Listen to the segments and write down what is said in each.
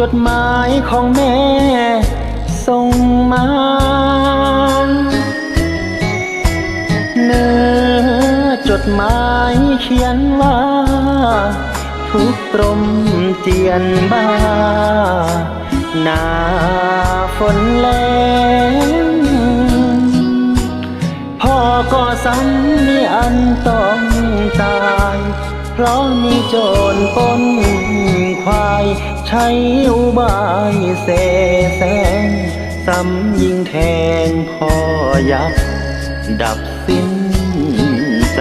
จดหมายของแม่ส่งมาเนื้อจดหมายเขียนว่า ทุกตรมเจียนบ้า หนาฝนแรงพ่อก็ซ้ำมีอันต้องตาย เพราะมีโจรปน ใช้อุบายเสแสงซ้ำยิงแทงพ่อยับ ดับสิ้นใจ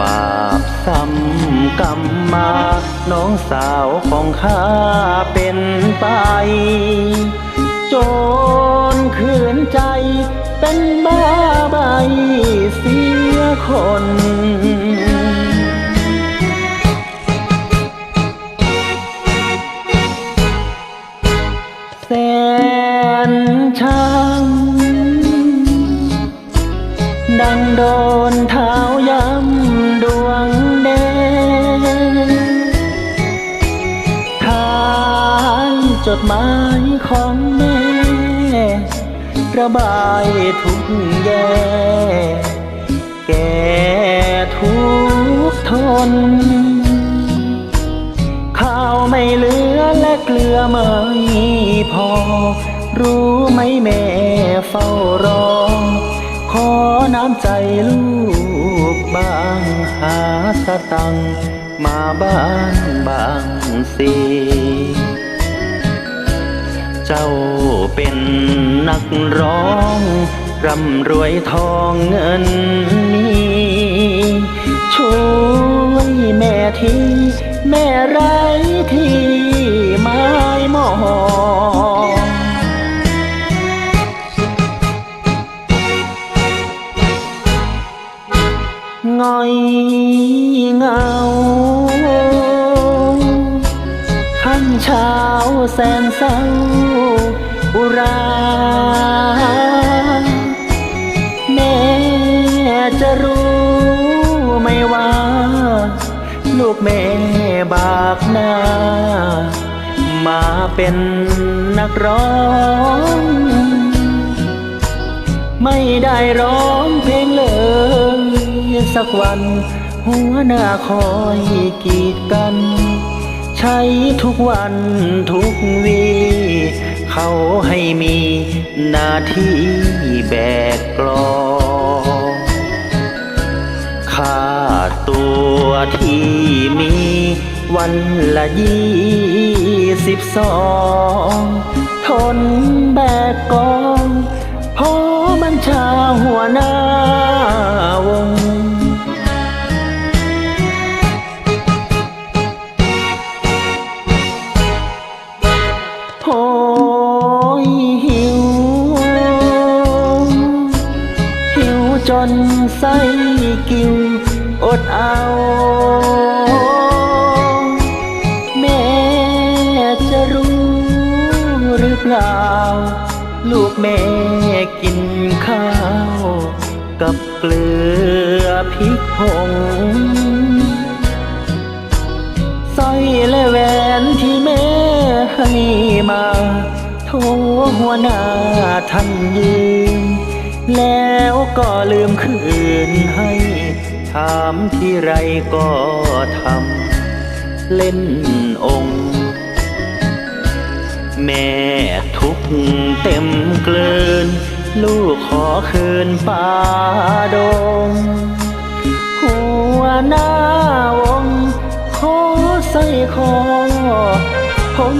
บาปซ้ำกรรมมา น้องสาวของข้าเป็นไป โจรขืนใจ เป็นบ้าใบเสียคน ดังโดนเท้าย้ำดวงแดงทานจดหมายของแม่ ระบายทุกแย่แก่ทุกทน ข้าวไม่เหลือและเกลือไม่พอ รู้ไหมแม่เฝ้ารอ น้ำใจลูกบางหาสตัง มาบ้านบางสิเจ้าเป็นนักร้องร่ำรวยทองเงินนี้ช่วยแม่ทีแม่ไรที่ไม้มอ ง่อยเงาค่ำเช้าแสนเศร้าอุราแม่จะรู้ไหมว่า ลูกแม่บากหน้า มาเป็นนักร้อง ไม่ได้ร้องเพลงเลย สักวัน หัวหน้าคอยกีดกัน ใช้ทุกวันทุกวี เขาให้มีหน้าที่แบกกลองค่าตัวที่มีวันละยี่สิบสอง ทนแบกกอง นไส้กิวอดเอาแม่จะรู้หรือเปล่า ลูกแม่กินข้าว กับเกลือพริกผงสร้อยและแหวนที่แม่ให้มาโทหัวหน้าท่านยืม แล้วก็ลืมคืนให้ ถามที่ไรก็ทำเล่นองค์ แม่ทุกเต็มเกลืน ลูกขอคืนป่าดง หัวหน้าวงขอใส่คอผม